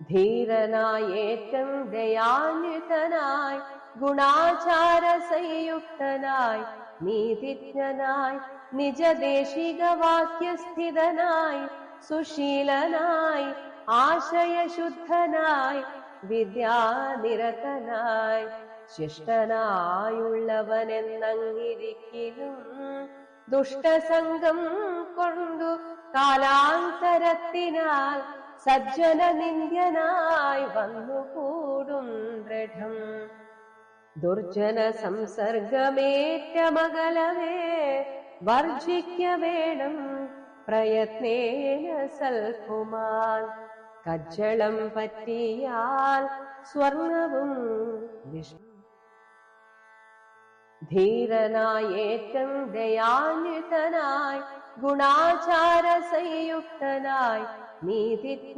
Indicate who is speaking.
Speaker 1: ധീരനായേറ്റം ദയാന്വിതനായി ഗുണാചാരസയുക്തനായി നീതിജ്ഞനായി നിജദേശിക വാക്യസ്ഥിതനായി സുശീലനായി ആശയശുദ്ധനായി വിദ്യാനിരതനായി ശിഷ്ടനായുള്ളവനെന്നങ്ങിരിക്കലും ദുഷ്ടസംഗം കൊണ്ടു കാലാന്തരത്തിനാൽ സജ്ജന നിന്ദ്യനായി വന്നുകൂടും ദൃഢം ദുർജന സംസർഗമേറ്റമകലവേ വർജിക്ക വേണം പ്രയത്നേന സൽകുമാൻ കജ്ജളം പറ്റിയാൽ സ്വർണവും വിഷ ധീരനായേറ്റം ദയാന്വിതനായി ഗുണാചാര സംയുക്തനായി നീതിജ്ഞ